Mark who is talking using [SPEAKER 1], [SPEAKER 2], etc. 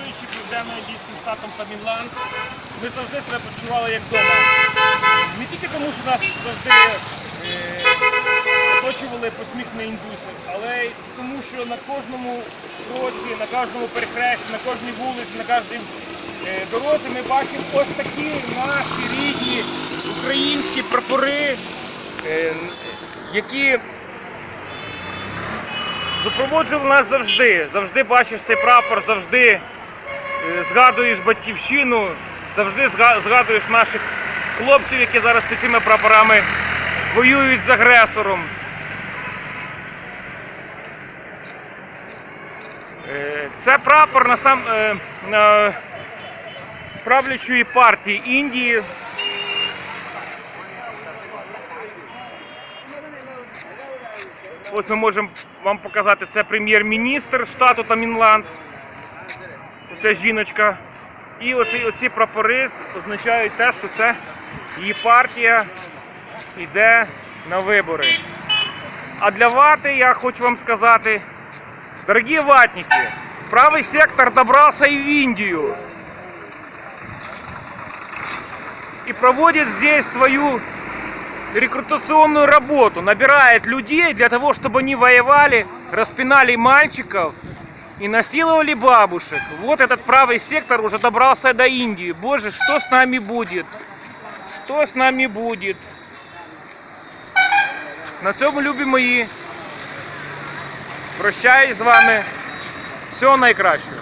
[SPEAKER 1] керуючи південно-індійським штатом Тамінланд, ми завжди себе почували як вдома. Не тільки тому, що нас завжди е, оточували посміхні індуси, але й тому, що на кожному кроці, на кожному перехресті, на кожній вулиці, на кожній е, дорозі ми бачимо ось такі наші рідні українські прапори, е, які Супроводжував нас завжди. Завжди бачиш цей прапор, завжди згадуєш батьківщину, завжди згадуєш наших хлопців, які зараз під цими прапорами воюють з агресором. Е, Це прапор на сам е, на правлячої партії Індії. Ось ми можемо вам показати, це прем'єр-міністр штату Тамінланд. Оце жіночка. І оці, оці прапори означають те, що це її партія йде на вибори. А для вати я хочу вам сказати, дорогі ватники, правий сектор добрався и в Индию. И проводит здесь свою рекрутационную работу, набирает людей для того, чтобы они воевали, распинали мальчиков и насиловали бабушек. Вот этот правый сектор уже добрался до Индии. Боже, что с нами будет? Что с нами будет? На цьому, любі мої. Прощаюсь з вами. Всього найкращого.